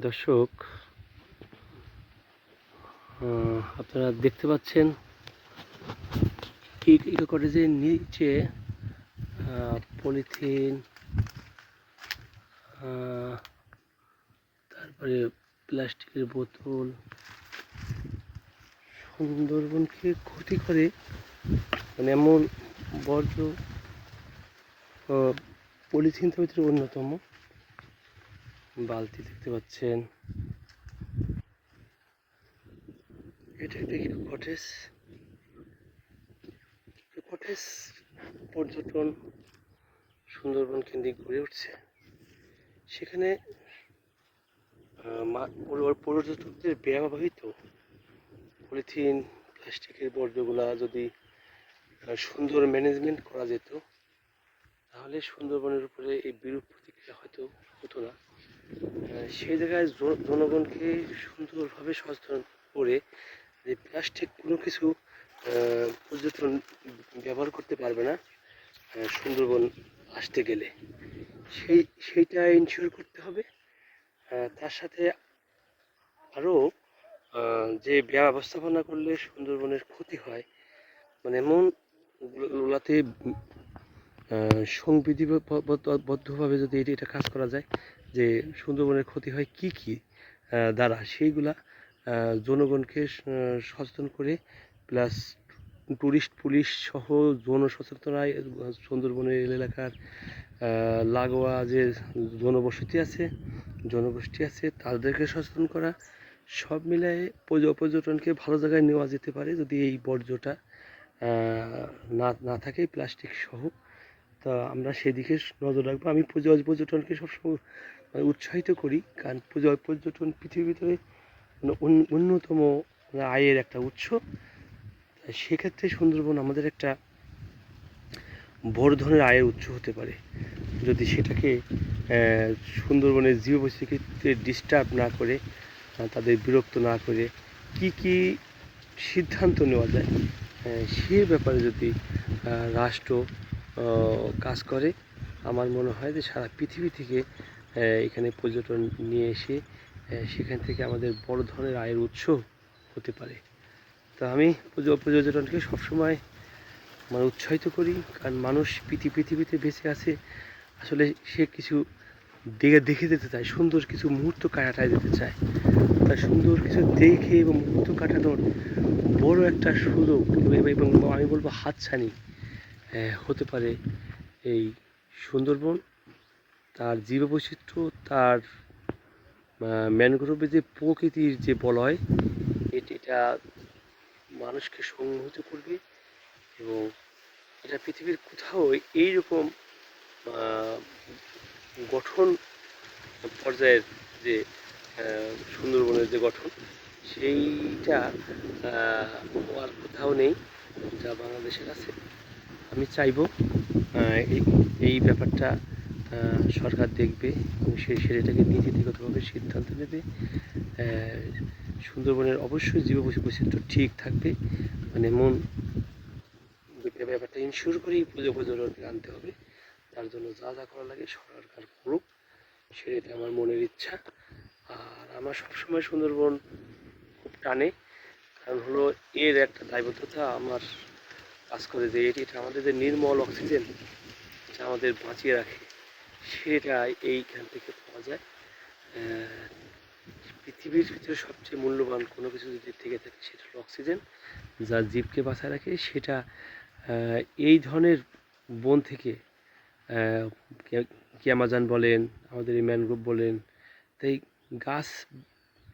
দর্শক আপনারা দেখতে পাচ্ছেন ইক- কটেজের নিচে পলিথিন তারপরে প্লাস্টিকের বোতল, সুন্দরবনকে ক্ষতি করে মানে এমন বর্জ্য পলিথিন তো ভিতরে অন্যতম। বালতি দেখতে পাচ্ছেন। এটা ইকো কটেজ কটেজ পর্যটন সুন্দরবন কেন্দ্রিক গড়ে উঠছে। সেখানে পর্যটকদের ব্যবহৃত পলিথিন, প্লাস্টিকের বর্জ্যগুলা যদি সুন্দর ম্যানেজমেন্ট করা যেত, তাহলে সুন্দরবনের উপরে এই বিরূপ প্রতিক্রিয়া হয়তো হতো না। সেই জায়গায় জনগণকে সুন্দরভাবে সচেতন করে যে প্লাস্টিক কোনো কিছু পর্যটন ব্যবহার করতে পারবে না সুন্দরবন আসতে গেলে। সেই, সেইটা ইনশিওর করতে হবে। তার সাথে আরও যে ব্যবস্থাপনা করলে সুন্দরবনের ক্ষতি হয় মানে এমন ওগুলাতে সংবিধিবদ্ধভাবে যদি এটা কাজ করা যায় যে সুন্দরবনের ক্ষতি হয় কি কি দ্বারা, সেইগুলা জনগণকে সচেতন করে প্লাস টুরিস্ট পুলিশ সহ জনসচেতনায় সুন্দরবনের এলাকার লাগোয়া যে জনবসতি আছে, জনগোষ্ঠী আছে, তাদেরকে সচেতন করা, সব মিলায়ে পর্য- পর্যটনকে ভালো জায়গায় নেওয়া যেতে পারে যদি এই বর্জ্যটা না না থাকে, প্লাস্টিক সহ। তা আমরা সেদিকে নজর রাখব। আমি পর্য- পর্যটনকে সবসময় মানে উৎসাহিত করি, কারণ পর্য- পর্যটন পৃথিবীর ভিতরে মানে অন্যতম মানে আয়ের একটা উৎস। সেক্ষেত্রে সুন্দরবন আমাদের একটা বড় ধরনের আয়ের উৎস হতে পারে। যদি সেটাকে সুন্দরবনের জীববৈচিত্র্যকে ডিস্টার্ব না করে তাদের বিরক্ত না করে, কি কি সিদ্ধান্ত নেওয়া যায়? সে ব্যাপারে যদি রাষ্ট্র কাজ করে। আমার মনে হয় যে সারা পৃথিবী থেকে এখানে পর্যটন নিয়ে এসে সেখান থেকে আমাদের বড় ধরনের আয়ের উৎস হতে পারে। তো আমি পর্যটনকে সবসময় মানে উৎসাহিত করি, কারণ মানুষ পৃথি- পৃথিবীতে বেঁচে আছে। আসলে সে কিছু দেখে দেখে যেতে চায়, সুন্দর কিছু মুহূর্ত কাটায় যেতে চায়। তাই সুন্দর কিছু দেখে এবং মুহূর্ত কাটানোর বড় একটা সুযোগ এবং- আমি বলব হাতছানি। হতে পারে এই সুন্দরবন, তার জীববৈচিত্র্য, তার ম্যানগ্রোভের যে প্রকৃতির যে বলয়, এটি এটা মানুষকে সংহত করবে এবং এটা পৃথিবীর কোথাও এইরকম গঠন পর্যায়ের যে সুন্দরবনের যে গঠন, সেইটা আর কোথাও নেই যা বাংলাদেশের আছে। আমি চাইব এই ব্যাপারটা সরকার দেখবে এবং সেই সেটাকে নীতিগতভাবে সিদ্ধান্ত নেবে। সুন্দরবনের অবশ্যই জীব বৈচিত্র্য ঠিক থাকবে। মানে মন ব্যাপারটা ইনশিওর করেই পুজো পর্যটনকে আনতে হবে। তার জন্য যা যা করা লাগে সরকার করুক, সেটাই আমার মনের ইচ্ছা। আর আমার সবসময় সুন্দরবন খুব টানে, কারণ হলো এর একটা দায়বদ্ধতা আমার কাজ করে যে এটি আমাদের যে নির্মল অক্সিজেন যা আমাদের বাঁচিয়ে রাখে সেটা এইখান থেকে পাওয়া যায়। পৃথিবীর ভিতরে সবচেয়ে মূল্যবান কোনো কিছু যদি থেকে থাকে সেটা হলো অক্সিজেন যা জীবকে বাঁচায় রাখে। সেটা এই ধরনের বন থেকে আহ, কে- বলেন আমাদের এই ম্যানগ্রোভ বলেন তাই গাছ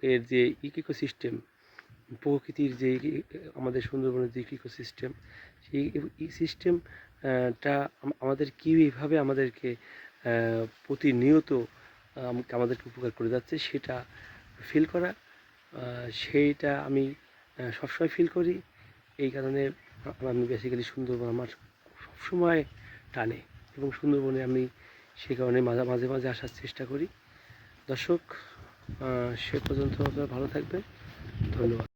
এর যে ইকোসিস্টেম প্রকৃতির যে আমাদের সুন্দরবনের যে ইকোসিস্টেম সেই সিস্টেমটা আমাদের কীভাবে আমাদেরকে প্রতিনিয়ত, আম- আমাদেরকে উপকার করে যাচ্ছে, সেটা ফিল করা সেইটা আমি সবসময় ফিল করি। এই কারণে আমি বেসিক্যালি সুন্দরবন আমার সবসময় টানে এবং সুন্দরবনে আমি সে কারণে মাঝে মাঝে মাঝে আসার চেষ্টা করি। দর্শক সে পর্যন্ত আপনারা ভালো থাকবেন। ধন্যবাদ।